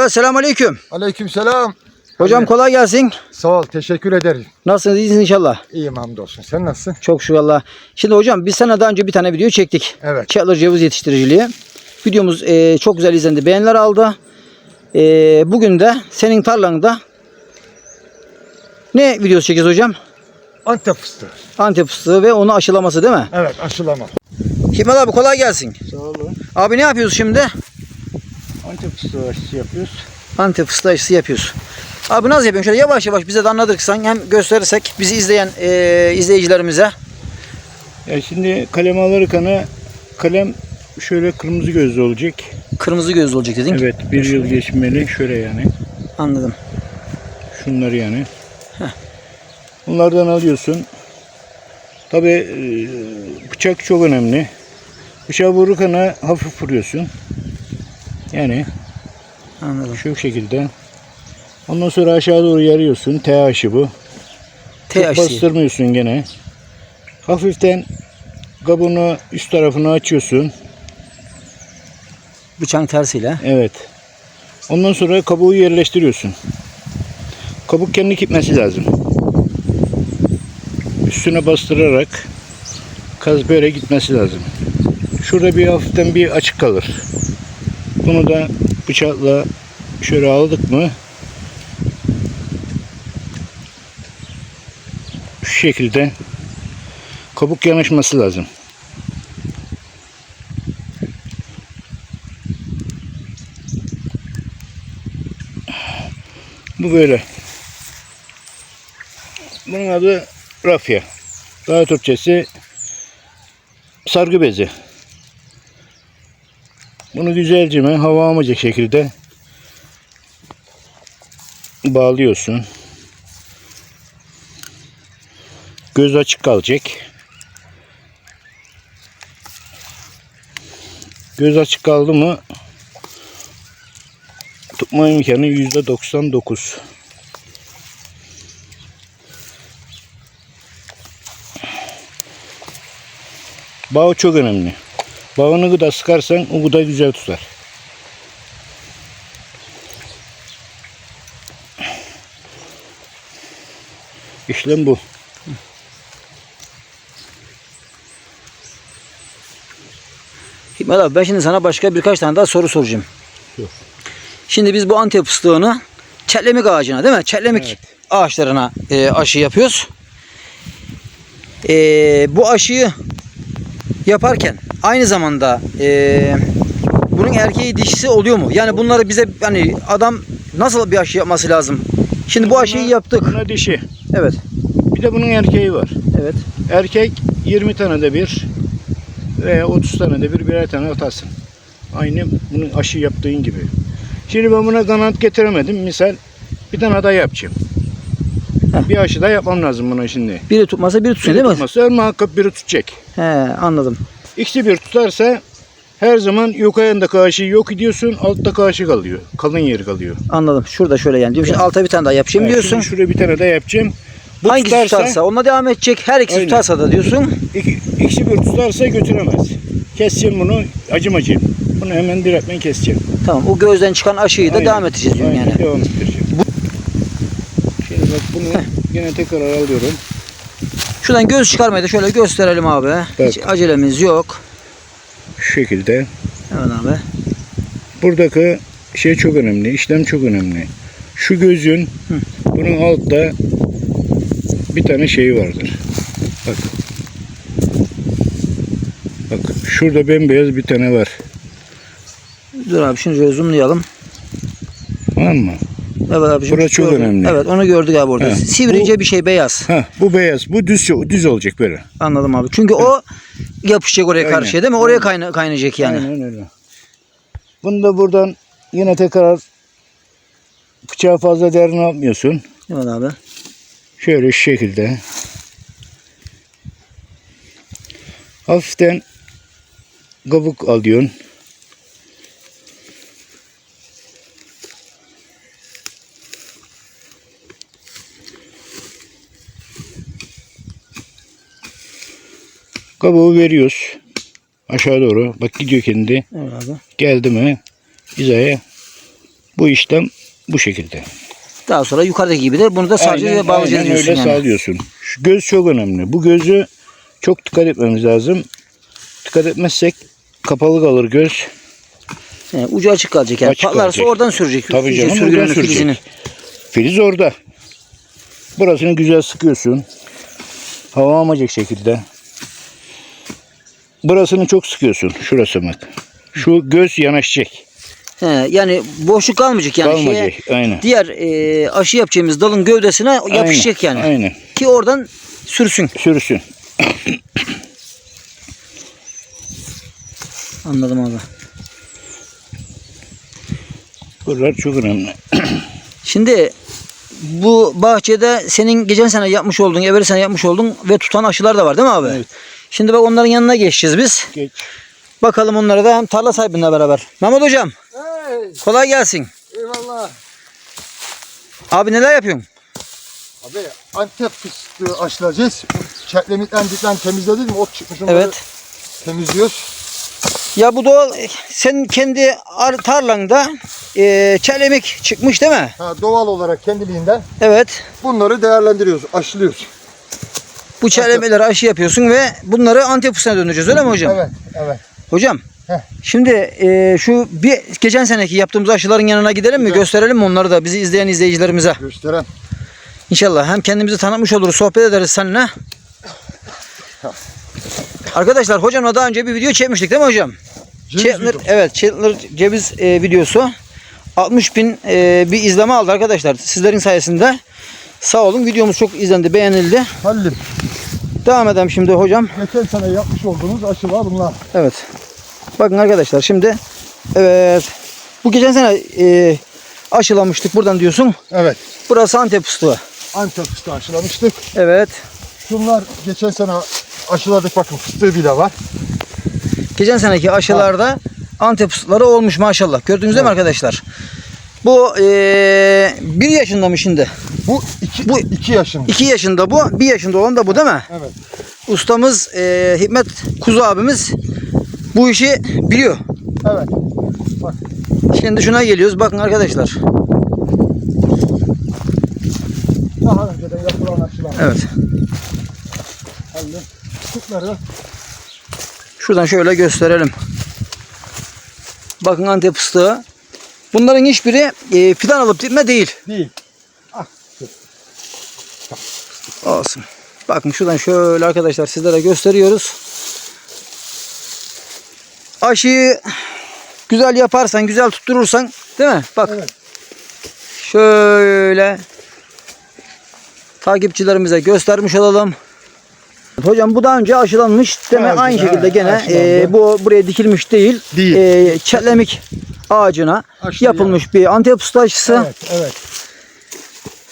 Evet selamünaleyküm. Aleykümselam. Hocam Anne. kolay gelsin. Sağ ol, teşekkür ederim. Nasılsınız? İyisiniz inşallah. İyiyim hamdolsun. Sen nasılsın? Çok şükür Allah. Şimdi hocam biz sana daha önce bir tane video çektik. Evet. Çatlar ceviz yetiştiriciliği. Videomuz e, çok güzel izlendi. Beğeniler aldı. E, bugün de senin tarlanda ne videosu çekeceğiz hocam? Antep fıstığı. Antep fıstığı ve onu aşılaması değil mi? Evet, aşılama. Hikmet abi kolay gelsin. Sağ olun. Abi ne yapıyoruz şimdi? Antep fıstığı aşısı yapıyoruz. Antep fıstığı aşısı yapıyoruz. Abi nasıl yapıyorsun? Şöyle yavaş yavaş bize de anlatırsan hem gösterirsek bizi izleyen e, izleyicilerimize. Ya şimdi kalem alırken kalem şöyle kırmızı gözlü olacak. Kırmızı gözlü olacak dedin. Evet bir yıl geçmeli şöyle yani. Anladım. Şunları yani. Bunlardan alıyorsun. Tabi bıçak çok önemli. Bıçağı vururken hafif vuruyorsun. Yani Anladım. şu şekilde. Ondan sonra aşağı doğru yarıyorsun. T aşı bu. T aşısı. bastırmıyorsun gene. Hafiften kabuğunu üst tarafını açıyorsun. Bıçağın tersiyle. Evet. Ondan sonra kabuğu yerleştiriyorsun. Kabuk kendi gitmesi lazım. Üstüne bastırarak kaz böyle gitmesi lazım. Şurada bir hafiften bir açık kalır. Bunu da bıçakla şöyle aldık mı şu şekilde kabuk yanaşması lazım. Bu böyle. Bunun adı rafya. Daha Türkçesi sargı bezi. Bunu güzelce mi hava almayacak şekilde bağlıyorsun. Göz açık kalacak. Göz açık kaldı mı tutma imkanı yüzde 99. Bağ çok önemli. Bağını gıda sıkarsan o gıda güzel tutar. İşlem bu. Hikmet abi ben şimdi sana başka birkaç tane daha soru soracağım. Sor. Şimdi biz bu Antep fıstığını çetlemik ağacına değil mi? Çetlemik Evet. ağaçlarına e, aşı yapıyoruz. E, bu aşıyı yaparken aynı zamanda e, bunun erkeği dişisi oluyor mu? Yani bunları bize hani adam nasıl bir aşı yapması lazım? Şimdi bu aşıyı Buna- yaptık. Buna dişi. Evet. Bir de bunun erkeği var. Evet. Erkek 20 tane de bir veya 30 tane de bir birer tane atarsın. Aynı bunun aşı yaptığın gibi. Şimdi ben buna kanat getiremedim. Misal bir tane daha yapacağım. Heh. Bir aşı daha yapmam lazım buna şimdi. Biri tutmasa biri tutsun Biri değil mi? tutmasa muhakkak biri tutacak. He anladım. İkisi bir tutarsa her zaman yukarındaki aşı yok ediyorsun, alttaki aşı kalıyor. Kalın yeri kalıyor. Anladım. Şurada şöyle yani. Diyorum şimdi alta bir tane daha yapacağım Yani diyorsun. şimdi şuraya bir tane daha yapacağım. Bu Hangisi tutarsa, onunla devam edecek. Her ikisi Aynen. tutarsa da diyorsun. iki, ikisi bir tutarsa götüremez. Keseceğim bunu, acımacıyım. Bunu hemen direktmen keseceğim. Tamam. O gözden çıkan aşıyı da Aynen. devam edeceğiz diyorsun Aynen, yani. Devam ettireceğim. Bunu yine tekrar alıyorum. Şuradan göz çıkarmayı da şöyle gösterelim abi. Hiç Bak. acelemiz yok. Şu şekilde. Evet abi. Buradaki şey çok önemli, işlem çok önemli. Şu gözün, bunun altta bir tane şeyi vardır. Bak. Bak şurada bembeyaz bir tane var. Dur abi şimdi zoomlayalım. Tamam mı? Evet abi. Burası çok önemli. Evet onu gördük abi orada. He, Sivrince bir şey beyaz. Ha, bu beyaz, bu düz düz olacak böyle. Anladım abi. Çünkü o yapışacak oraya Aynen. karşıya değil mi? Oraya kayna kaynayacak yani. Aynen öyle. Bunu da buradan yine tekrar bıçağı fazla derin yapmıyorsun. Evet abi. Şöyle şu şekilde. Hafiften kabuk alıyorsun. Kabuğu veriyoruz. Aşağı doğru. Bak gidiyor kendi. Evet abi. Geldi mi hizaya Bu işlem bu şekilde. Daha sonra yukarıdaki gibi de bunu da saracağız ve bağlayacağız aynen öyle yani. sağlıyorsun. Şu göz çok önemli. Bu gözü çok dikkat etmemiz lazım. Dikkat etmezsek kapalı kalır göz. He, ucu açık kalacak yani. Açık Patlarsa kalacak. oradan sürecek. Tabii canım, oradan sürecek. filizini. Filiz orada. Burasını güzel sıkıyorsun. Hava almayacak şekilde. Burasını çok sıkıyorsun. Şurası bak. Şu göz yanaşacak. He, yani boşluk kalmayacak yani. Kalmayacak. Şeye, Aynen. diğer e, aşı yapacağımız dalın gövdesine yapışacak Aynen, yani. Aynen. Ki oradan sürsün. Sürüsün. Anladım abi. Buralar çok önemli. Şimdi bu bahçede senin geçen sene yapmış olduğun, evvel sene yapmış olduğun ve tutan aşılar da var değil mi abi? Evet. Şimdi bak onların yanına geçeceğiz biz. Geç. Bakalım onlara da hem tarla sahibinle beraber. Mehmet hocam Hey, kolay gelsin. eyvallah. Abi neler yapıyorsun? Abi Antep fıstığı aşılayacağız. Çetlemikten dikten temizledik mi? Ot çıkmış onları Evet. temizliyoruz. Ya bu doğal senin kendi ar- tarlanda e, çelemik çıkmış değil mi? Ha, doğal olarak kendiliğinden Evet. bunları değerlendiriyoruz, aşılıyoruz. Bu çelemeleri aşı yapıyorsun ve bunları antepusuna döndüreceğiz öyle mi hocam? Evet, evet. Hocam Heh. şimdi e, şu bir geçen seneki yaptığımız aşıların yanına gidelim mi? Gidelim. Gösterelim mi onları da bizi izleyen izleyicilerimize? Gösteren. İnşallah hem kendimizi tanıtmış oluruz, sohbet ederiz seninle. Arkadaşlar hocamla daha önce bir video çekmiştik değil mi hocam? Chandler, evet Chandler ceviz e, videosu. 60 bin e, bir izleme aldı arkadaşlar. Sizlerin sayesinde. Sağ olun videomuz çok izlendi, beğenildi. Hallim. Devam edelim şimdi hocam. Geçen sene yapmış olduğumuz aşılar bunlar. Evet. Bakın arkadaşlar şimdi evet bu geçen sene e, aşılamıştık buradan diyorsun. Evet. Burası Antep fıstığı. Antep fıstığı aşılamıştık. Evet. Şunlar geçen sene aşıladık bakın fıstığı bile var. Geçen seneki aşılarda Antep fıstıkları olmuş maşallah. Gördünüz değil mi arkadaşlar? Bu e, bir yaşında mı şimdi? Bu iki, Bu- bu iki yaşında. 2 yaşında bu, bir yaşında olan da bu değil mi? Evet. Ustamız e, Hikmet Kuzu abimiz bu işi biliyor. Evet. Şimdi şuna geliyoruz. Bakın arkadaşlar. Daha önceden yapılan aşılar. Evet. Fıstıkları Şuradan şöyle gösterelim. Bakın Antep fıstığı. Bunların hiçbiri e, fidan alıp dikme değil. değil. Olsun. Bakın şuradan şöyle arkadaşlar sizlere gösteriyoruz. Aşıyı güzel yaparsan, güzel tutturursan değil mi? Bak. Evet. Şöyle takipçilerimize göstermiş olalım. Hocam bu daha önce aşılanmış deme aynı şekilde gene aşılandı. e, bu buraya dikilmiş değil. Değil. E, çetlemik ağacına Aşı yapılmış bir antep aşısı. Evet, evet.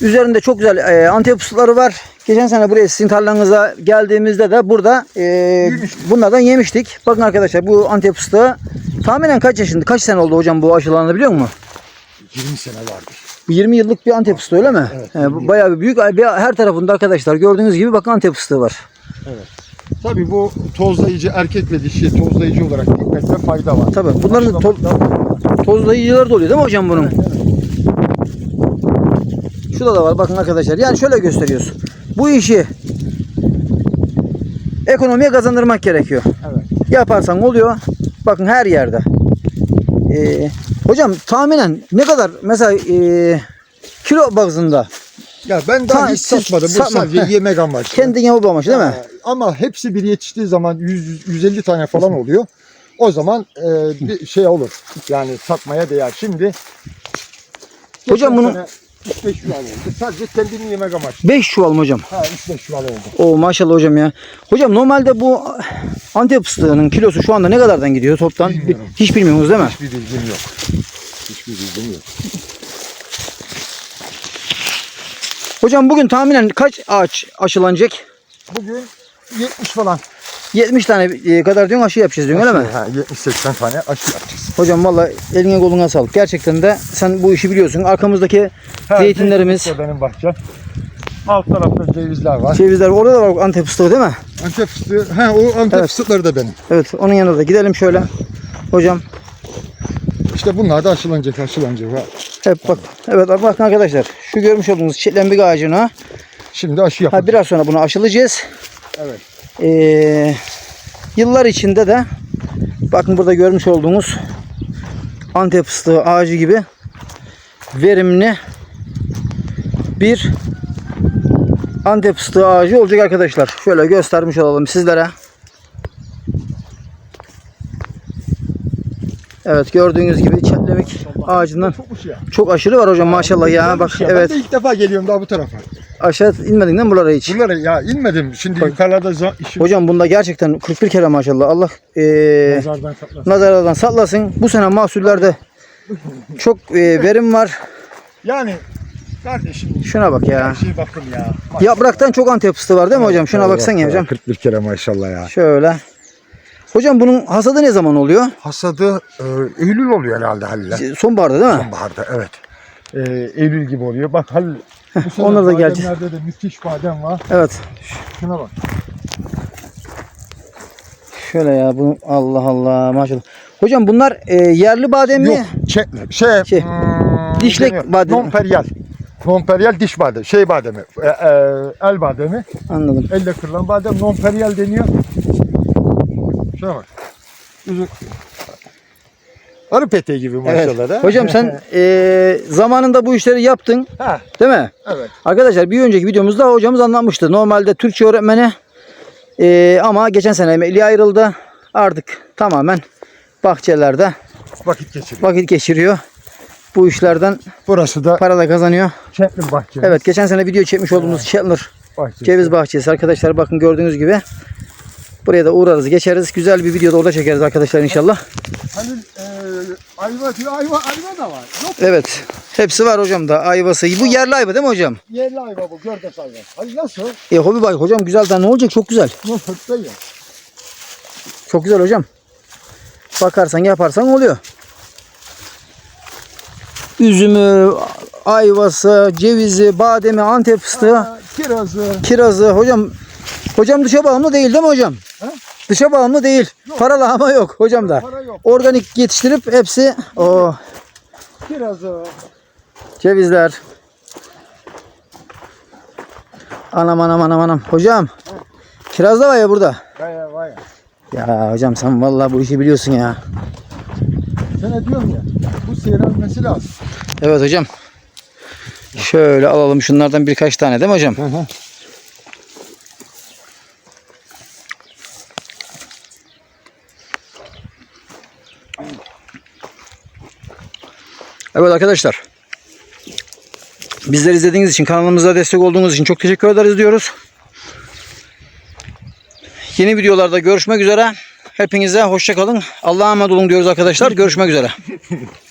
Üzerinde çok güzel e, antep fıstıkları var. Geçen sene buraya sizin tarlanıza geldiğimizde de burada e, bunlardan yemiştik. Bakın arkadaşlar bu antep fıstığı tahminen kaç yaşında, kaç sene oldu hocam bu aşılandı biliyor musun? 20 sene vardır. Bu 20 yıllık bir antep fıstığı öyle mi? Evet, 20 bu bayağı bir büyük. Her tarafında arkadaşlar gördüğünüz gibi bakın antep fıstığı var. Tabii bu tozlayıcı erkek ve dişi tozlayıcı olarak dikmekte fayda var. Tabii bunların to- tozlayıcıları da oluyor değil mi hocam bunun? Şurada da var bakın arkadaşlar. Yani şöyle gösteriyoruz. Bu işi ekonomiye kazandırmak gerekiyor. Evet. Yaparsan oluyor. Bakın her yerde. Ee, hocam tahminen ne kadar mesela e, kilo bazında Ya ben daha Ta- hiç satmadım. Bu satma. sadece Heh. yemek amaçlı. kendi yapı amaçlı değil mi? Ama hepsi bir yetiştiği zaman 100, 150 tane falan oluyor. O zaman e, bir şey olur. Yani satmaya değer. Şimdi Hocam bunu- sene 3-5 çuval oldu. Sadece kendini yemek amaçlı. 5 çuval mı hocam? Ha 3-5 çuval oldu. O maşallah hocam ya. Hocam normalde bu Antep fıstığının kilosu şu anda ne kadardan gidiyor toptan? Bilmiyorum. Hiç bilmiyorsunuz değil mi? Hiçbir bilgim yok. Hiçbir bilgim yok. Hocam bugün tahminen kaç ağaç aşılanacak? Bugün 70 falan. 70 tane e, kadar diyorsun aşı yapacağız diyorsun öyle mi? Ha, 70-80 tane aşı yapacağız. Hocam valla eline koluna sağlık. Gerçekten de sen bu işi biliyorsun. Arkamızdaki Ha, zeytinlerimiz, zeytin benim bahçem. Alt tarafta cevizler var. cevizler orada da var Antep fıstığı değil mi? Antep fıstığı. Ha o Antep Evet. fıstıkları da benim. Evet onun yanına da gidelim şöyle. Hocam İşte bunlar da aşılanacak aşılanacak. Ha. Hep bak. Evet bakın arkadaşlar. Şu görmüş olduğunuz çitlembik ağacına Şimdi aşı ha, yapacağız. biraz sonra bunu aşılayacağız. Evet. Ee, yıllar içinde de bakın burada görmüş olduğunuz Antep fıstığı ağacı gibi verimli bir Antep fıstığı ağacı olacak arkadaşlar. Şöyle göstermiş olalım sizlere. Evet gördüğünüz gibi çetlemik ağacından çok aşırı var hocam maşallah ya. Bak evet Ben de ilk defa geliyorum daha bu tarafa. Aşağı inmedin değil mi buralara hiç? Buralara ya inmedim. Şimdi Bak. yukarıda za- işim Hocam bunda gerçekten 41 kere maşallah. Allah eee nazardan saklasın. nazarlardan saklasın. Bu sene mahsullerde çok e, verim var. Yani kardeşim Şuna bak ya. şeye bakın ya. Yapraktan çok antep fıstığı var değil mi hocam? Şuna baksan ya hocam. 41 kere maşallah ya. Şöyle. Hocam bunun hasadı ne zaman oluyor? Hasadı e, Eylül oluyor herhalde Halil'e. Sonbaharda değil mi? Sonbaharda evet. E, Eylül gibi oluyor. Bak Halil. Sene onlar da gelecek. bademlerde de müthiş badem var. Evet. Şuna bak. Şöyle ya bu Allah Allah maşallah. Hocam bunlar e, yerli badem mi? Yok şey, şey, Şey, hmm, dişlek deniyor. badem. Nonperyal. Nonperyal diş bademi. Şey bademi. E, e, el bademi. Anladım. Elle kırılan badem nonperyal deniyor. Şuna bak. Üzüm. Arı peteği gibi Evet. maşallah da. Hocam sen e, zamanında bu işleri yaptın ha, değil mi? evet. Arkadaşlar bir önceki videomuzda hocamız anlatmıştı. Normalde Türkçe öğretmeni eee, ama geçen sene emekliye ayrıldı. Artık tamamen bahçelerde Vakit geçiriyor. vakit geçiriyor. Bu işlerden Burası da para da kazanıyor. Çetlin bahçe. Evet geçen sene video çekmiş olduğumuz Chandler Bahçesi. ceviz bahçesi arkadaşlar bakın gördüğünüz gibi. Buraya da uğrarız geçeriz. Güzel bir video da orada çekeriz arkadaşlar inşallah. Halil e, ayva. Ayva, ayva da var. Yok Evet. Hepsi var hocam da ayvası. Bu yerli ayva değil mi hocam? yerli ayva bu. Gördes ayva. Halil nasıl? E hobi bay hocam güzel daha ne olacak çok güzel. Çok güzel hocam. Bakarsan yaparsan oluyor. Üzümü, ayvası, cevizi, bademi, antep fıstığı, Aa, Kirazı. kirazı. Hocam hocam dışa bağımlı değil değil mi hocam? He? Dışa bağımlı değil. Para lahama yok hocam da. Para yok. Organik yetiştirip hepsi o Kirazı. cevizler. Anam anam anam anam. Hocam kiraz da var ya burada. Vay vay. Ya hocam sen vallahi bu işi biliyorsun ya. Sana diyorum ya. Bu seyrelmesi lazım. Evet hocam. Şöyle alalım şunlardan birkaç tane değil mi hocam? Hı hı. Evet arkadaşlar. Bizleri izlediğiniz için kanalımıza destek olduğunuz için çok teşekkür ederiz diyoruz. Yeni videolarda görüşmek üzere. Hepinize hoşça kalın. Allah'a emanet olun diyoruz arkadaşlar. Görüşmek üzere.